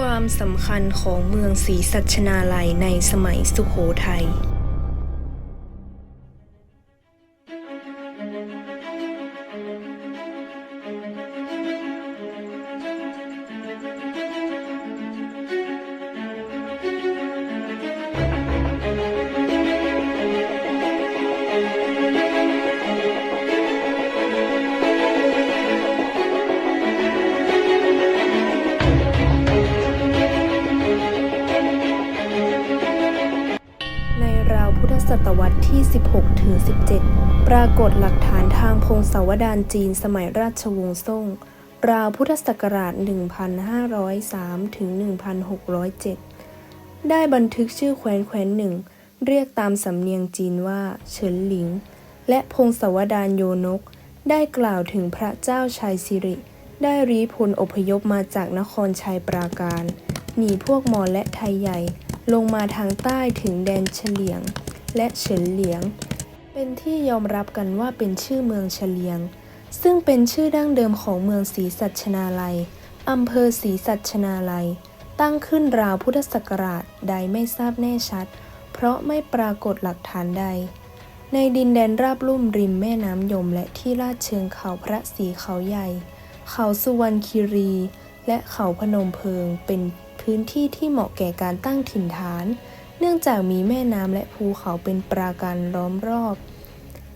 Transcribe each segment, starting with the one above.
ความสำคัญของเมืองศรีสัชนาลัยในสมัยสุโขทัย ดารจีนสมัยราชวงศ์ซ่ง ราวพุทธศักราช 1503 ถึง 1607 ได้บันทึกชื่อแคว้นแคว้นหนึ่ง เรียกตามสำเนียงจีนว่า เฉินหลิง และพงศาวดารโยนก ได้กล่าวถึงพระเจ้าชัยสิริ ได้รีพลอพยพมาจากนครชัยปราการ หนีพวกมอญและไทยใหญ่ ลงมาทางใต้ถึงแดนเฉลียง และเฉินเหลียง เป็นที่ยอมรับกันว่าเป็นชื่อเมืองเฉลียง ซึ่งเป็นชื่อดั้งเดิมของเมืองศรีสัชนาลัยอำเภอศรีสัชนาลัย ตั้งขึ้นราวพุทธศักราชใดไม่ทราบแน่ชัด เพราะไม่ปรากฏหลักฐานใด ในดินแดนราบลุ่มริมแม่น้ำยมและที่ลาดเชิงเขาพระศรีเขาใหญ่ เขาสุวรรณคีรี และเขาพนมเพิงเป็นพื้นที่ที่เหมาะแก่การตั้งถิ่นฐาน เนื่องจากมีแม่น้ำและภูเขาเป็นปราการล้อมรอบ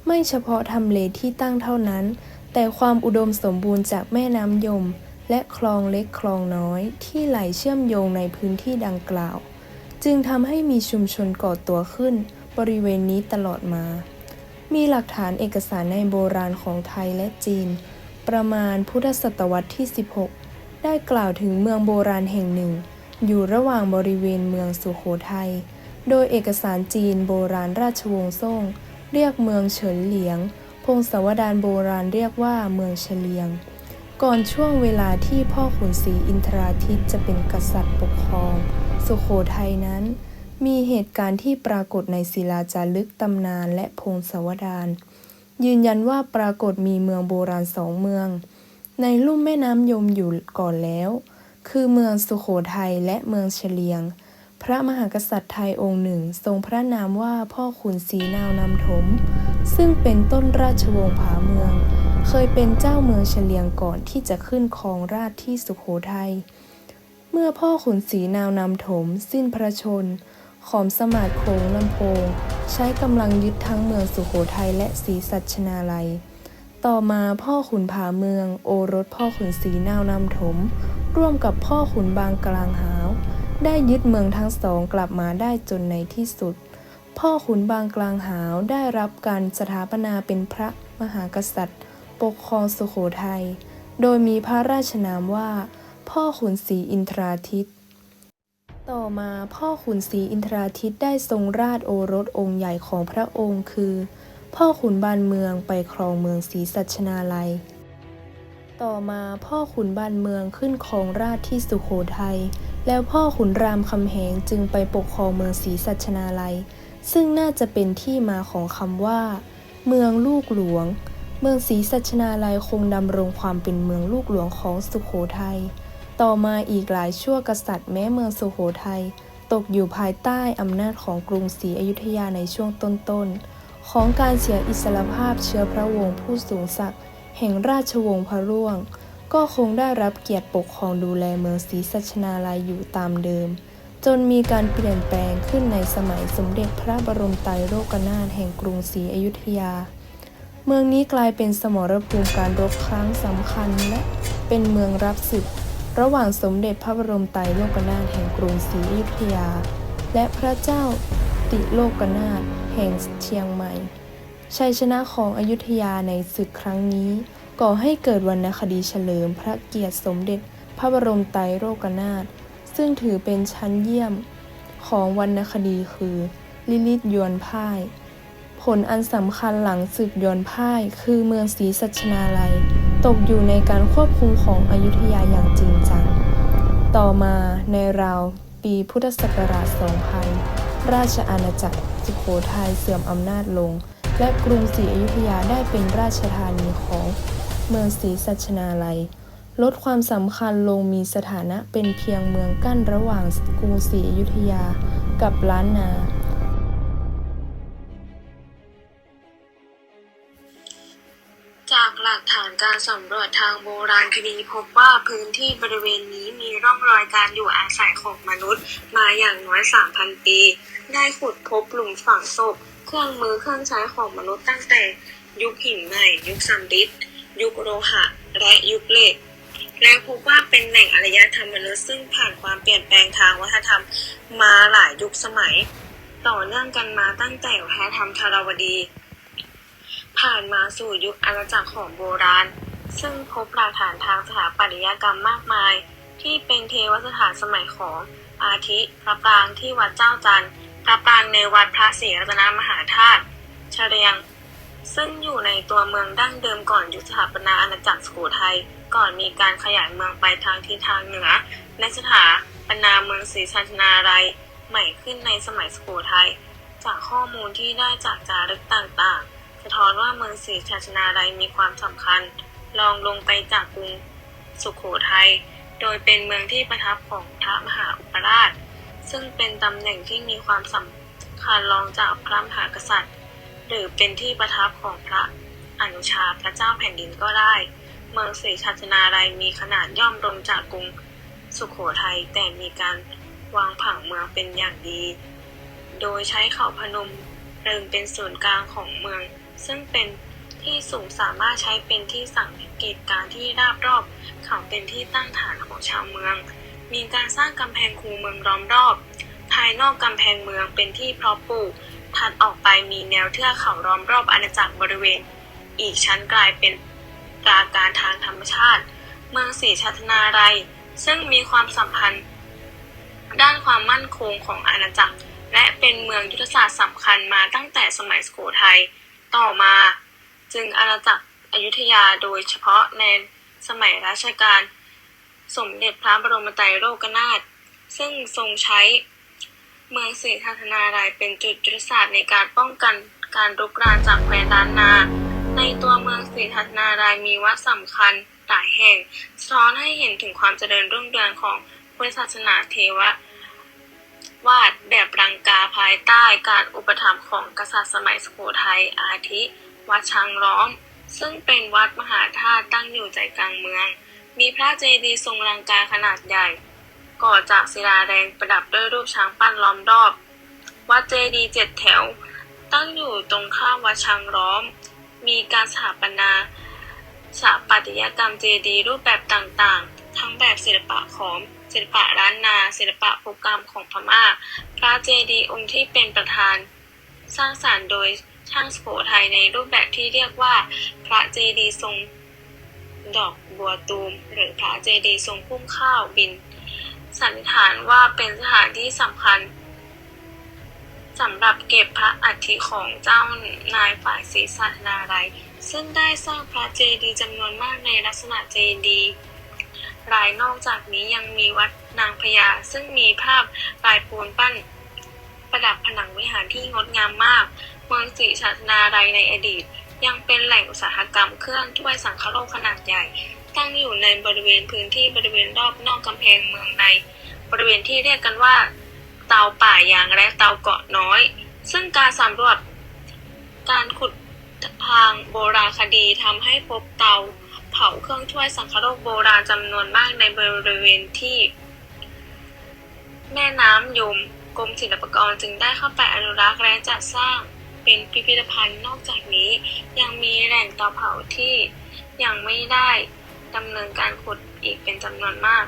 ไม่เฉพาะทำเลที่ตั้งเท่านั้น แต่ความอุดมสมบูรณ์จากแม่น้ำยม และคลองเล็กคลองน้อย ที่ไหลเชื่อมโยงในพื้นที่ดังกล่าว จึงทำให้มีชุมชนก่อตัวขึ้น บริเวณนี้ตลอดมา มีหลักฐานเอกสารในโบราณของไทยและจีน ประมาณพุทธศตวรรษที่ 16 ได้กล่าวถึงเมืองโบราณแห่งหนึ่ง อยู่ระหว่างบริเวณเมืองสุโขทัย โดยเอกสารจีนโบราณราชวงศ์ซ่ง เรียกเมืองเฉินเหลียง พงศาวดารโบราณเรียกว่าเมืองเฉลียง ก่อนช่วงเวลาที่พ่อขุนศรีอินทราทิตจะเป็นกษัตริย์ปกครอง สุโขทัยนั้น มีเหตุการณ์ที่ปรากฏในศิลาจารึกตำนานและพงศาวดารยืนยันว่าปรากฏมีเมืองโบราณสองเมือง ในลุ่มแม่น้ำยมอยู่ก่อนแล้ว คือเมืองสุโขทัยและเมืองเฉลียง พระมหากษัตริย์ไทยองค์หนึ่ง ทรงพระนามว่าพ่อขุนศรีนาวนำถม ซึ่งเป็นต้นราชวงศ์ผาเมือง เคยเป็นเจ้าเมืองเฉลียงก่อนที่จะขึ้นครองราชที่สุโขทัย เมื่อพ่อขุนศรีนาวนำถม สิ้นพระชน ขอมสมาดโขงลำโพง ใช้กำลังยึดทั้งเมืองสุโขทัยและศรีสัชนาลัย ต่อมาพ่อขุนผาเมือง โอรสพ่อขุนศรีนาวนำถม ร่วมกับพ่อขุนบางกลางหาว ได้ยึดเมืองทั้งสองกลับมาได้จนในที่สุด พ่อขุนบางกลางหาวได้รับการสถาปนาเป็นพระมหากษัตริย์ ปกครองสุโขทัย โดยมีพระราชนามว่า พ่อขุนศรีอินทราทิตต่อมาพ่อขุนศรีอินทราทิตได้ทรงราชโอรสองค์ใหญ่ของพระองค์คือ พ่อขุนบานเมืองไปครองเมืองศรีสัชนาลัย ต่อมาพ่อขุนบานเมืองขึ้นครองราชที่สุโขทัย แล้วพ่อขุนรามคำแหงจึงไปปกครองเมืองศรีสัชนาลัย ซึ่งน่าจะเป็นที่มาของคำว่า เมืองลูกหลวง เมืองศรีสัชนาลัยคงดำรงความเป็นเมืองลูกหลวงของสุโขทัย ต่อมาอีกหลายชั่วกษัตริย์แม้เมืองสุโขทัยตกอยู่ภายใต้อำนาจของกรุงศรีอยุธยาในช่วงต้นๆ ของการเสียอิสรภาพเชื้อพระวงศ์ผู้สูงศักดิ์แห่งราชวงศ์พระร่วง ก็คงได้รับเกียรติปกครองดูแลเมืองศรีสัชนาลัยอยู่ตามเดิม จนมีการเปลี่ยนแปลงขึ้นในสมัยสมเด็จพระบรมไตรโลกนาถแห่งกรุงศรีอยุธยา เมืองนี้กลายเป็นสมรภูมิการรบครั้งสำคัญและเป็นเมืองรับศึกระหว่างสมเด็จพระบรมไตรโลกนาถแห่งกรุงศรีอยุธยา และพระเจ้า ติโลกนาถแห่งเชียงใหม่ ชัยชนะของอยุธยาในศึกครั้งนี้ ก่อให้เกิดวรรณคดีเฉลิมพระเกียรติสมเด็จ พระบรมไตรโลกนาถซึ่งถือเป็นชั้นเยี่ยมของวรรณคดีคือ ลิลิตยวนพ่าย ผลอันสำคัญหลังศึกยวนพ่าย คือเมืองศรีสัชนาลัย ตกอยู่ในการควบคุมของอยุธยาอย่างจริงจัง ต่อมาในราวปีพุทธศักราช 2000 ราชอาณาจักรสุโขทัยเสื่อมอำนาจลง และกรุงศรีอยุธยาได้เป็นราชธานีของเมืองศรีสัชนาลัย ลดความสำคัญลงมีสถานะเป็นเพียงเมืองกั้นระหว่างกรุงศรีอยุธยากับล้านนา จทางโบราณคดีพบว่าพื้นที่บริเวณนี้มีร่องรอยการอยู่อาศัยของมนุษย์ มาอย่างน้อย 3,000 ปี ได้ขุดพบหลุมฝังศพ เครื่องมือเครื่องใช้ของมนุษย์ตั้งแต่ยุคหินใหม่ยุคซัมริดยุคโลหะ และยุคเหล็กและพบว่าเป็นแหล่งอารยธรรมมนุษย์ซึ่งผ่านความเปลี่ยนแปลงทางวัฒนธรรมมาหลายยุคสมัย ต่อเนื่องกันมาตั้งแต่วัฒนธรรมธารวดี ผ่านมาสู่ยุคอาณาจักรของโบราณ ซึ่งพบหลักฐานทางสถาปัตยกรรมมากมาย ที่เป็นเทวสถานสมัยของอาทิพระปรางที่วัดเจ้าจันทร์พระปรางในวัดพระศรีรัตนมหาธาตุเฉรียง ซึ่งอยู่ในตัวเมืองดั้งเดิมก่อนยุคสถาปนาอาณาจักรสุโขทัยก่อนมีการขยายเมืองไปทางทิศทางเหนือและสถาปนาเมืองศรีสัชนาลัยใหม่ขึ้นในสมัยสุโขทัยจากข้อมูลที่ได้จากจารึกต่างๆ สะท้อนว่าเมืองศรีชัชนาลัยมีความสำคัญ รองลงไปจากกรุงสุขโขทัย โดยเป็นเมืองที่ประทับของพระมหาอุปราช ซึ่งเป็นตำแหน่งที่มีความสำคัญรองจากพระมหากษัตริย์ หรือเป็นที่ประทับของพระอนุชาพระเจ้าแผ่นดินก็ได้ เมืองศรีชัชนาลัยมีขนาดย่อมลงจากกรุงสุขโขทัยแต่มีการวางผังเมืองเป็นอย่างดี โดยใช้เขาพนมเริงเป็นศูนย์กลางของเมือง ซึ่งเป็น ที่สูงสามารถใช้เป็นที่สังเกตการที่ราบรอบเขาเป็นที่ตั้งฐานของชาวเมือง มีการสร้างกำแพงคูเมืองล้อมรอบ ภายนอกกำแพงเมืองเป็นที่เพาะปลูกถัดออกไปมีแนวเทือกเขาล้อมรอบอาณาจักรบริเวณ อีกชั้นกลายเป็นปราการทางธรรมชาติ เมืองศรีชัตนาลัยซึ่งมีความสัมพันธ์ ด้านความมั่นคงของอาณาจักร และเป็นเมืองยุทธศาสตร์สำคัญมาตั้งแต่สมัยสุโขทัยต่อมา จึงอาณาจักรอยุธยาโดยเฉพาะในสมัยรัชกาลสมเด็จพระบรมไตรโลกนาถซึ่งทรงใช้เมืองศรีทัตนาลัยเป็นจุดยุทธศาสตร์ในการป้องกันการรุกรานจากแคว้นล้านนา ในตัวเมืองศรีทัตนาลัยมีวัดสำคัญหลายแห่งสะท้อนให้เห็นถึงความเจริญรุ่งเรืองของพุทธศาสนาเทวะวาดแบบรังกาภายใต้การอุปถัมภ์ของกษัตริย์สมัยสุโขทัยอาทิ วัดช้างล้อมซึ่งเป็นวัดมหาธาตุตั้งอยู่ใจกลางเมือง มีพระเจดีย์ทรงรังกาขนาดใหญ่ ก่อจากศิลาแดงประดับด้วยรูปช้างปั้นล้อมรอบ วัดเจดีย์เจ็ดแถว ตั้งอยู่ตรงข้ามวัดช้างล้อม มีการสถาปนาสถาปัตยกรรมเจดีย์รูปแบบต่างๆ ทั้งแบบศิลปะขอมศิลปะล้านนา ศิลปะโปรกรมของพม่า พระเจดีย์องค์ที่เป็นประธาน สร้างสรรค์โดย ช่างสุโขทัยในรูปแบบที่เรียกว่า พระเจดีย์ทรงดอกบัวตูม หรือพระเจดีย์ทรงพุ่มข้าวบิน สันนิษฐานว่าเป็นสถานที่สำคัญสำหรับเก็บพระอัฐิของเจ้านายฝ่ายศรีสัตนาลัยซึ่งได้สร้างพระเจดีย์จำนวนมากในลักษณะเจดีย์รายนอกจากนี้ยังมีวัดนางพญาซึ่งมีภาพลายปูนปั้น ประดับผนังวิหารที่งดงามมาก เมืองศรีชัตนาลัยในอดีต ยังเป็นแหล่งอุตสาหกรรมเครื่องถ้วยสังคโลกขนาดใหญ่ ตั้งอยู่ในบริเวณพื้นที่บริเวณรอบนอกกำแพงเมืองใน บริเวณที่เรียกกันว่า เตาป่ายางและเตาเกาะน้อย ซึ่งการสำรวจการขุดทางโบราณคดีทำให้พบเตาเผาเครื่องถ้วยสังคโลกโบราณจำนวนมากในบริเวณที่ แม่น้ำยม กรมศิลปากรจึงได้เข้าไปอนุรักษ์และจัดสร้างเป็นพิพิธภัณฑ์นอกจากนี้ยังมีแหล่งเตาเผาที่ยังไม่ได้ดำเนินการขุดอีกเป็นจำนวนมาก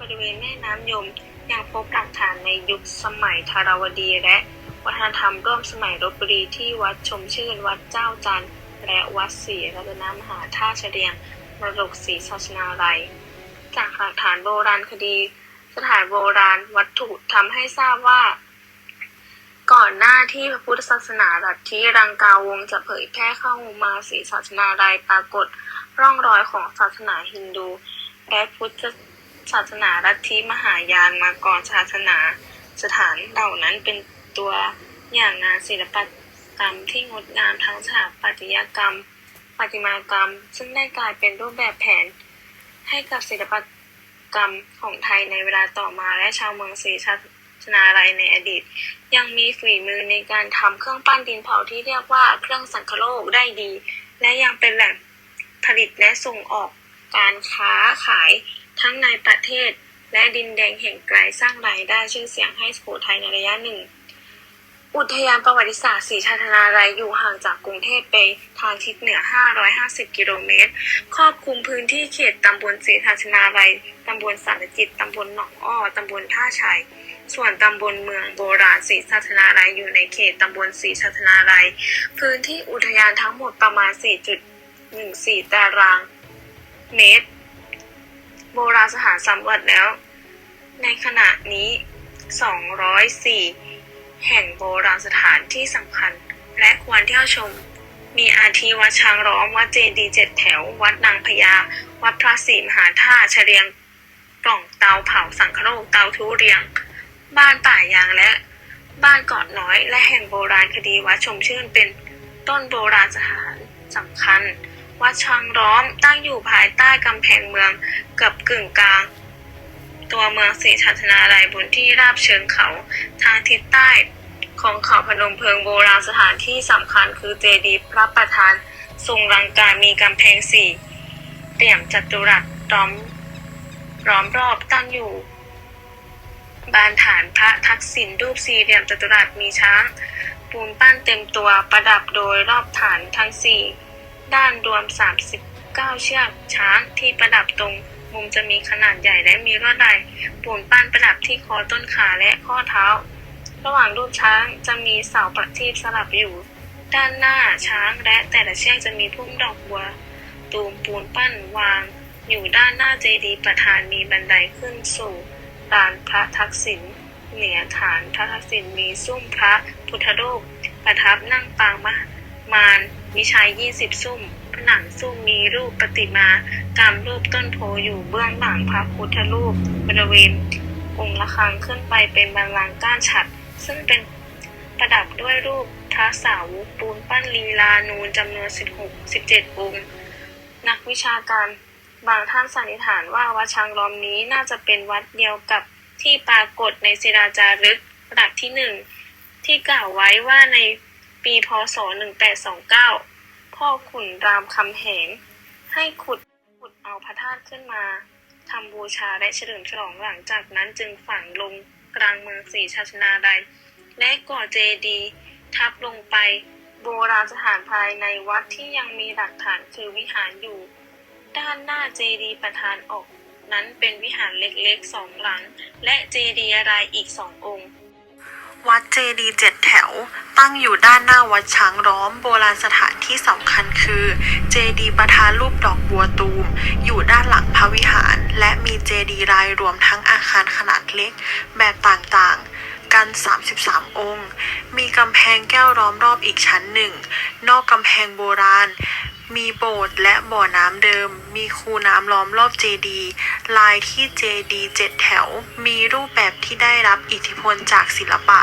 บริเวณแม่น้ำยมยังพบหลักฐานในยุคสมัยธารวดีและวัฒนธรรมร่วมสมัยรบบุรีที่วัดชมชื่น วัดเจ้าจันทร์และวัดศรีรัตนมหาธาตุเฉลียงมรดกศรีสัชนาลัย จากหลักฐานโบราณคดี สถานโบราณวัตถุทำให้ทราบว่า ก่อนหน้าที่พระพุทธศาสนาลัทธิรังกาวงจะเผยแพร่เข้ามาศรีศาสนาลัยปรากฏร่องรอยของศาสนาฮินดู และพุทธศาสนาลัทธิมหายานมาก่อนศาสนาสถานเหล่านั้นเป็นตัวอย่างงานศิลปกรรมที่งดงามทั้งสถาปัตยกรรมปริมากรรม ซึ่งได้กลายเป็นรูปแบบแผนให้กับศิลป กรรมของไทยในเวลาต่อมาและชาวเมืองศรีชนาลัยในอดีต ยังมีฝีมือในการทำเครื่องปั้นดินเผาที่เรียกว่าเครื่องสังคโลกได้ดี และยังเป็นแหล่งผลิตและส่งออกการค้าขายทั้งในประเทศและดินแดงแห่งไกลสร้างรายได้ชื่อเสียงให้สุโขทัยในระยะหนึ่ง อุทยานประวัติศาสตร์ศรีชาธนาลัยอยู่ห่างจากกรุงเทพไปทางทิศเหนือ 550 กิโลเมตร ครอบคลุมพื้นที่เขตตำบลศรีชาธนาลัยตำบลสารจิต ตำบลหนองอ้อ ตำบลท่าชัย ส่วนตำบลเมืองโบราณศรีชาธนาลัยอยู่ในเขตตำบลศรีชาธนาลัยพื้นที่อุทยานทั้งหมดประมาณ 4.14 ตารางเมตร โบราณสถานสำรวจแล้ว ในขณะนี้ 204 แห่งโบราณสถานที่สำคัญ และควรเที่ยวชม มีอาทิวัดช้างร้อมวัดเจดีเจ็ดแถว วัดนางพญา วัดพระศรีมหาธาตุเฉลียงกล่องเตาเผาสังคโลกเตาทุเรียง บ้านป่ายางและ บ้านเกาะน้อยและแห่งโบราณคดีวัดชมชื่นเป็นต้นโบราณสถานสำคัญ วัดช้างร้อมตั้งอยู่ภายใต้กำแพงเมืองเกือบกึ่งกลาง ตัวเมืองศรีชัชนาลัยบนที่ราบเชิงเขาทางทิศใต้ ของเขาพนมเพิงโบราณสถานที่สำคัญคือเจดีย์พระประธานทรงรังกามีกำแพงสี่เหลี่ยมจัตุรัสล้อมล้อมรอบตั้งอยู่ บานฐานพระทักษิณรูปสี่เหลี่ยมจัตุรัสมีช้าง ปูนปั้นเต็มตัวประดับโดยรอบฐานทั้งสี่ด้านรวม 39 เชือกช้างที่ประดับตรง มุมจะมีขนาดใหญ่และมีลวดลายปูนปั้นประดับที่คอต้นขาและข้อเท้า ระหว่างรูปช้างจะมีเสาประทีปสลับอยู่ ด้านหน้าช้างและแต่ละเชือกจะมีพุ่มดอกบัว ตูมปูนปั้นวาง อยู่ด้านหน้าเจดีย์ประธานมีบันไดขึ้นสู่ลานพระทักษิณเหนือฐานพระทักษิณมีซุ้มพระพุทธรูปประทับนั่งปางมามารมีชายยี่สิบซุ้ม ผนังซุ้มมีรูปปฏิมากรรมรูปต้นโพอยู่เบื้องหลังพระพุทธรูป บริเวณองค์ละครังขึ้นไปเป็นบัลลังก์ก้านฉัด ซึ่งเป็นประดับด้วยรูปพระสาวกปูนปั้นลีลานูนจำนวน 16 17 องค์ นักวิชาการบางท่านสันนิษฐานว่าวัดช้างล้อมนี้น่าจะเป็นวัดเดียวกับที่ปรากฏในศิลาจารึกระดับที่หนึ่งที่กล่าวไว้ว่าในปีพศ 1829 พ่อขุนรามคำแหงให้ขุดขุดเอาพระธาตุขึ้นมาทำบูชาและเฉลิมฉลองหลังจากนั้นจึงฝังลงกลางเมืองศรีชาชนาลัยและก่อเจดีย์ทับลงไปโบราณสถานภายในวัดที่ยังมีหลักฐานคือวิหารอยู่ ด้านหน้าเจดีย์ประธานออก นั้นเป็นวิหารเล็กๆสองหลัง และเจดีย์รายอีกสององค์ วัดเจดีเจ็ดแถว ตั้งอยู่ด้านหน้าวัดช้างร้อมโบราณสถานที่สำคัญคือเจดีประธานรูปดอกบัวตูม อยู่ด้านหลังพระวิหาร และมีเจดีรายรวมทั้งอาคารขนาดเล็ก แบบต่างๆ กัน 33 องค์ มีกำแพงแก้วล้อมรอบอีกชั้นหนึ่ง นอกกำแพงโบราณ มีโบสถ์และบ่อน้ำเดิม มีคูน้ำล้อมรอบเจดี ลายที่เจดีเจ็ดแถว มีรูปแบบที่ได้รับอิทธิพลจากศิลปะ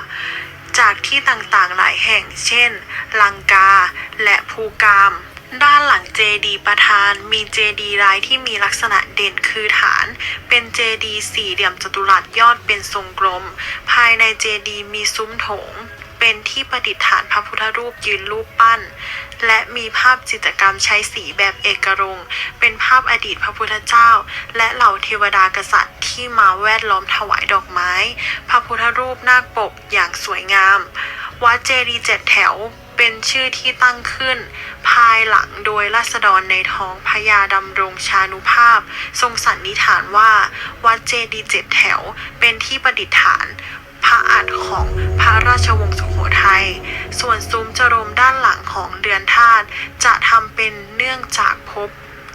จากที่ต่างๆหลายแห่ง เช่น ลังกา และภูกาม ด้านหลังเจดีประธาน มีเจดีย์รายที่มีลักษณะเด่นคือฐาน เป็นเจดีสี่เหลี่ยมจัตุรัสยอดเป็นทรงกลม ภายในเจดีมีซุ้มโถง เป็นที่ประดิษฐานพระพุทธรูปยืนรูปปั้น และมีภาพจิตรกรรมใช้สีแบบเอกรงเป็นภาพอดีตพระพุทธเจ้า และเหล่าเทวดากษัตริย์ที่มาแวดล้อมถวายดอกไม้ พระพุทธรูปนาคปกอย่างสวยงาม วัดเจดีย์เจ็ดแถวเป็นชื่อที่ตั้งขึ้น ภายหลังโดยราษฎรในท้องพระยาดำรงชานุภาพ ทรงสันนิษฐานว่า วัดเจดีย์เจ็ดแถวเป็นที่ประดิษฐาน ระอัฐของพระราชวงศ์สุโขทัย ส่วนซุ้มจรมด้านหลังของเดือนธาตุจะทำเป็นเนื่องจากพบ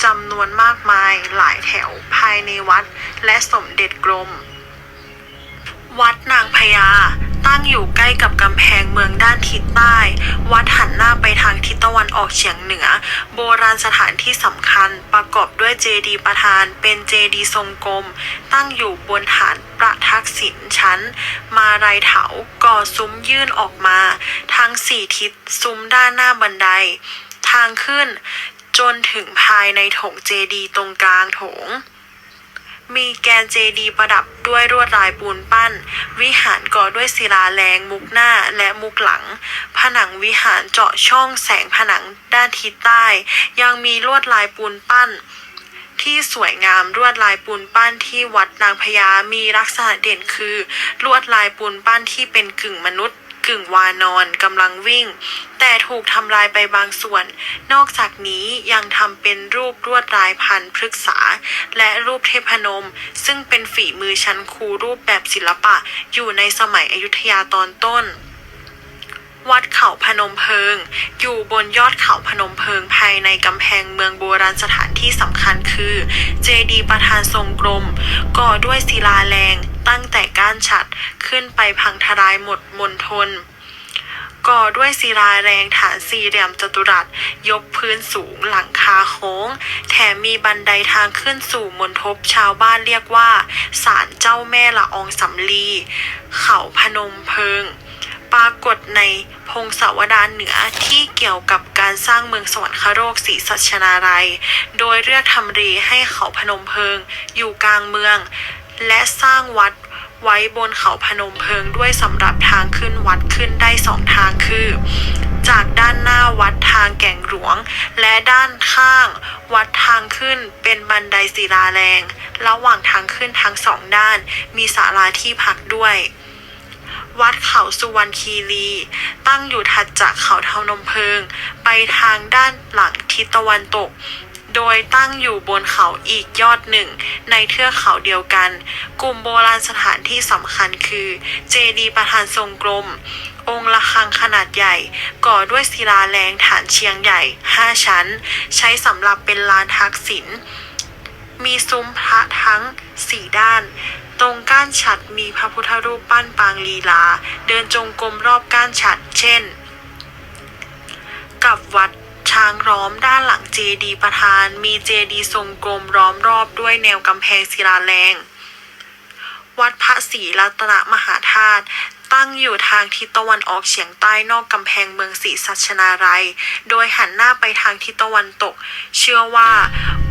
จำนวนมากมายหลายแถวภายในวัดและสมเด็จกรม วัดนางพญา ตั้งอยู่ใกล้กับกำแพงเมืองด้านทิศใต้ วัดหันหน้าไปทางทิศตะวันออกเฉียงเหนือ โบราณสถานที่สำคัญประกอบด้วยเจดีย์ประธาน เป็นเจดีย์ทรงกลม ตั้งอยู่บนฐานประทักษิณชั้น มาลายเถาก่อซุ้มยื่นออกมา ทั้งสี่ทิศซุ้มด้านหน้าบันได ทางขึ้น จนถึงภายในโถงเจดีย์ตรงกลางโถง มีแกนเจดีประดับด้วยลวดลายปูนปั้น วิหารก่อด้วยศิลาแรงมุกหน้าและมุกหลัง ผนังวิหารเจาะช่องแสงผนังด้านทิศใต้ ยังมีลวดลายปูนปั้น ที่สวยงามลวดลายปูนปั้นที่วัดนางพญามีลักษณะเด่นคือลวดลายปูนปั้นที่เป็นกึ่งมนุษย์ กึ่งวานอนกำลังวิ่ง แต่ถูกทำลายไปบางส่วน นอกจากนี้ยังทำเป็นรูปลวดลายพันพฤกษา และรูปเทพนม ซึ่งเป็นฝีมือชั้นครูรูปแบบศิลปะอยู่ในสมัยอยุธยาตอนต้นวัดเขาพนมเพิง อยู่บนยอดเขาพนมเพิงภายในกำแพงเมืองโบราณสถานที่สำคัญคือ เจดีย์ประธานทรงกลม ก่อด้วยศิลาแรง ตั้งแต่ก้านฉัดขึ้นไปพังทลายหมดมณฑลก่อด้วยศิลาแรงฐานสี่เหลี่ยมจัตุรัส ยกพื้นสูงหลังคาโค้ง แถมมีบันไดทางขึ้นสู่มณฑปชาวบ้านเรียกว่าศาลเจ้าแม่ละอองสำลี เขาพนมเพิงปรากฏในพงศาวดารเหนือที่เกี่ยวกับการสร้างเมืองสวรรคโลกศรีสัชนาลัย โดยเลือกทำรีให้เขาพนมเพิง อยู่กลางเมือง และสร้างวัดไว้บนเขาพนมเพิงด้วยสำหรับทางขึ้นวัดขึ้นได้สองทางคือ จากด้านหน้าวัดทางแก่งหลวง และด้านข้าง วัดทางขึ้นเป็นบันไดศิลาแรง ระหว่างทางขึ้นทั้งสองด้าน มีศาลาที่พักด้วย วัดเขาสุวรรณคีรี ตั้งอยู่ถัดจากเขาเทานมเพิง ไปทางด้านหลังทิศตะวันตก โดยตั้งอยู่บนเขาอีกยอดหนึ่ง ในเทือกเขาเดียวกัน กลุ่มโบราณสถานที่สำคัญคือเจดีย์ประธานทรงกลม องค์ระฆังขนาดใหญ่ ก่อด้วยศิลาแรงฐานเชียงใหญ่ 5 ชั้น ใช้สำหรับเป็นลานทักษิณมีซุ้มพระทั้งสี่ด้าน ตรงก้านฉัดมีพระพุทธรูปปั้นปางลีลา เดินจงกรมรอบก้านฉัด เช่น กับวัด ช้างล้อมด้านหลังเจดีประธาน มีเจดีทรงกลมล้อมรอบด้วยแนวกำแพงศิลาแรง วัดพระศรีรัตนมหาธาตุตั้งอยู่ทางทิศตะวันออกเฉียงใต้นอกกำแพงเมืองศรีสัชนาลัย โดยหันหน้าไปทางทิศตะวันตก เชื่อว่า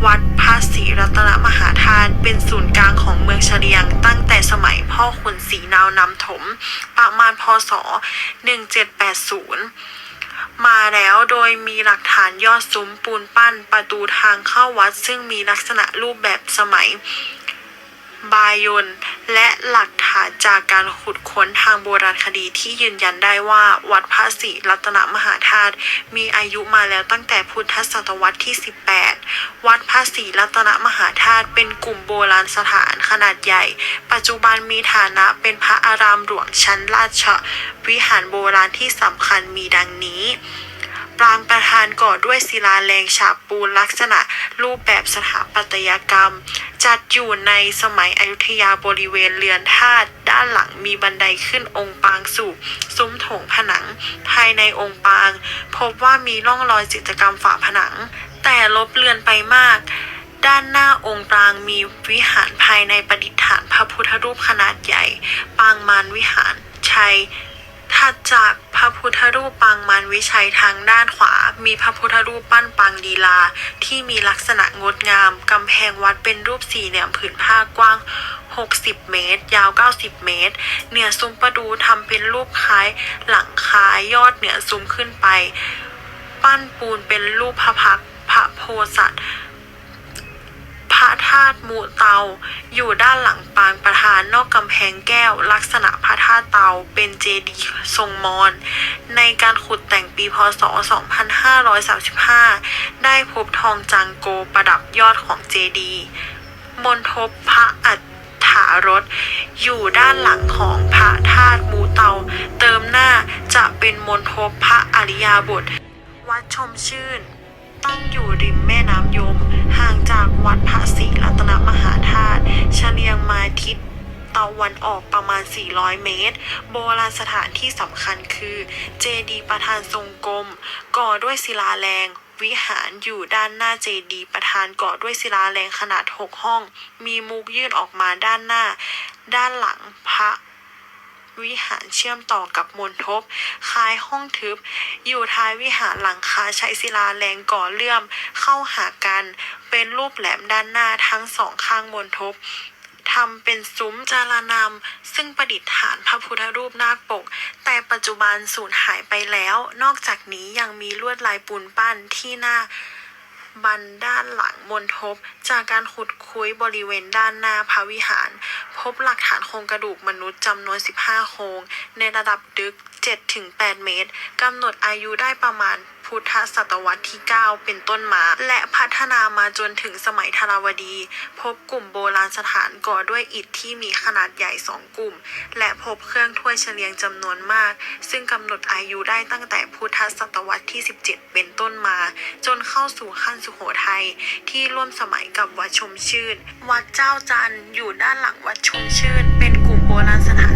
วัดพระศรีรัตนมหาธาตุเป็นศูนย์กลางของเมืองเฉลียง ตั้งแต่สมัยพ่อขุนศรีนาวนำถม ประมาณพศ 1780 มาแล้วโดยมีหลักฐานยอดซุ้มปูนปั้นประตูทางเข้าวัด ซึ่งมีลักษณะรูปแบบสมัยบายนและหลักฐานจากการขุดค้นทางโบราณคดีที่ยืนยันได้ว่าวัดพระศรีรัตนมหาธาตุมีอายุมาแล้วตั้งแต่พุทธศตวรรษที่ 18 วัดพระศรีรัตนมหาธาตุเป็นกลุ่มโบราณสถานขนาดใหญ่ ปัจจุบันมีฐานะเป็นพระอารามหลวงชั้นราชวิหารโบราณที่สำคัญมีดังนี้ปรางประธานก่อด้วยศิลาแรงฉาบปูนลักษณะรูปแบบสถาปัตยกรรม จัดอยู่ในสมัยอยุธยาบริเวณเรือนธาตุด้านหลังมีบันไดขึ้นองค์ปางสู่ ซุ้มโถงผนัง ภายในองค์ปาง พบว่ามีร่องรอยจิตรกรรมฝาผนัง แต่ลบเลือนไปมาก ด้านหน้าองค์ปรางมีวิหารภายในประดิษฐานพระพุทธรูปขนาดใหญ่ ปางมารวิหารชัยถัดจากพระพุทธรูปปางมารวิชัยทางด้านขวา มีพระพุทธรูปปั้นปางลีลา ที่มีลักษณะงดงาม กำแพงวัดเป็นรูปสี่เหลี่ยมผืนผ้ากว้าง 60 เมตร ยาว 90 เมตร เหนือซุ้มประดูทำเป็นรูปคล้ายหลังคายอดเหนือซุ้มขึ้นไป ปั้นปูนเป็นรูปพระพักตร์ พระโพสัตว์พระธาตุมูเตา อยู่ด้านหลังปางประธานนอกกำแพงแก้ว ลักษณะพระธาตุเตาเป็นเจดีย์ทรงมอญในการขุดแต่งปีพศ 2535 ได้พบทองจังโกประดับยอดของเจดีย์มณฑปพระอัฏฐารถ อยู่ด้านหลังของพระธาตุมูเตา เติมหน้าจะเป็นมณฑปพระอริยาบท วัดชมชื่น ตั้งอยู่ริมแม่น้ำยม ห่างจากวัดพระศรีรัตนมหาธาตุเฉลียงมาทิศตะวันออกประมาณ 400 เมตร โบราณสถานที่สำคัญคือ เจดีย์ประธานทรงกลม ก่อด้วยศิลาแรง วิหารอยู่ด้านหน้าเจดีย์ประธานก่อด้วยศิลาแรงขนาด 6 ห้อง มีมุกยื่นออกมาด้านหน้า ด้านหลังพระ วิหารเชื่อมต่อกับมณฑปคล้ายห้องทึบ อยู่ท้ายวิหารหลังคาใช้ศิลาแรงก่อเลื่อมเข้าหากัน เป็นรูปแหลมด้านหน้าทั้งสองข้างมณฑปทำเป็นซุ้มจารานำซึ่งประดิษฐานพระพุทธรูปนาคปก แต่ปัจจุบันสูญหายไปแล้ว นอกจากนี้ยังมีลวดลายปูนปั้นที่หน้า บันด้านหลังมนทบ จากการขุดคุยบริเวณด้านหน้าพระวิหาร พบหลักฐานโครงกระดูกมนุษย์จำนวน 15 โครง ในระดับดึก 7-8 เมตรกำหนดอายุได้ประมาณ พุทธศตวรรษที่ 9 เป็นต้นมา และพัฒนามาจนถึงสมัยธารวดี พบกลุ่มโบราณสถานก่อด้วยอิฐที่มีขนาดใหญ่สองกลุ่ม และพบเครื่องถ้วยเฉลียงจำนวนมาก ซึ่งกำหนดอายุได้ตั้งแต่พุทธศตวรรษที่ 17 เป็นต้นมา จนเข้าสู่ขั้นสุโขทัยที่ร่วมสมัยกับวัดชมชื่น วัดเจ้าจันทร์อยู่ด้านหลังวัดชมชื่น เป็นกลุ่มโบราณสถาน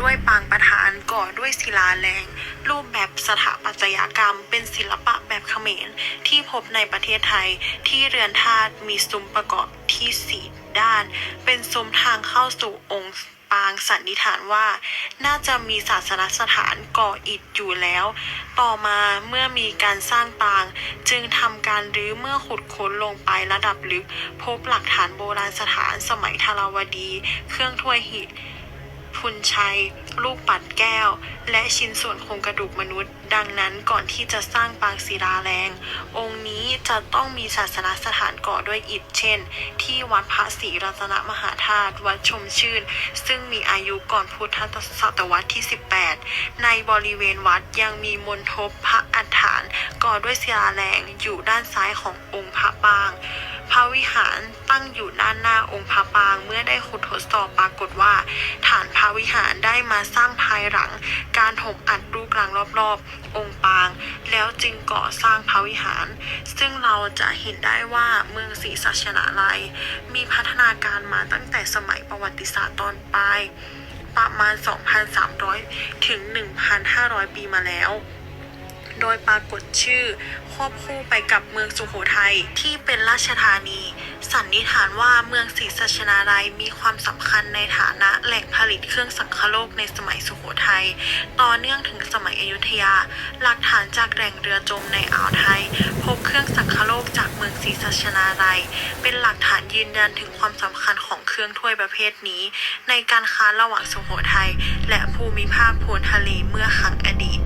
ด้วยปางประธานก่อด้วยศิลาแรง รูปแบบสถาปัตยกรรม เป็นศิลปะแบบเขมร ที่พบในประเทศไทยที่เรือนธาตุมีซุ้มประกอบที่สี่ด้าน เป็นซุ้มทางเข้าสู่องค์ปางสันนิษฐานว่า น่าจะมีศาสนสถานก่ออิฐอยู่แล้ว ต่อมาเมื่อมีการสร้างปาง จึงทำการรื้อเมื่อขุดค้นลงไประดับลึก พบหลักฐานโบราณสถานสมัยธารวดี เครื่องถ้วยหิน พุนชัย ลูกปัดแก้ว และชิ้นส่วนโครงกระดูกมนุษย์ ดังนั้นก่อนที่จะสร้างปางศิลาแรง องค์นี้จะต้องมีศาสนสถานก่อด้วยอิฐเช่น ที่วัดพระศรีรัตนมหาธาตุวัดชมชื่น ซึ่งมีอายุก่อนพุทธศตวรรษที่ 18 ในบริเวณวัดยังมีมณฑปพระอัฐานก่อด้วยศิลาแรงอยู่ด้านซ้ายขององค์พระปาง พระวิหารตั้งอยู่ด้านหน้าองค์พระปางเมื่อได้ขุดทดสอบปรากฏว่า ฐานพระวิหารได้มาสร้างภายหลัง การถมอัดลูกรังรอบๆ องค์ปาง แล้วจึงก่อสร้างพระวิหาร ซึ่งเราจะเห็นได้ว่าเมืองศรีสัชนาลัย มีพัฒนาการมาตั้งแต่สมัยประวัติศาสตร์ตอนปลายประมาณ 2,300 ถึง 1,500 ปีมาแล้ว โดยปรากฏชื่อ ควบคู่ไปกับเมืองสุโขทัยที่เป็นราชธานี สันนิษฐานว่าเมืองศรีสัชนาลัยมีความสำคัญในฐานะแหล่งผลิตเครื่องสังคโลกในสมัยสุโขทัยต่อเนื่องถึงสมัยอยุธยา หลักฐานจากแหล่งเรือจมในอ่าวไทย พบเครื่องสังคโลกจากเมืองศรีสัชนาลัยเป็นหลักฐานยืนยันถึงความสำคัญของเครื่องถ้วยประเภทนี้ ในการค้าระหว่างสุโขทัยและภูมิภาคโพนทะเลเมื่อครั้งอดีต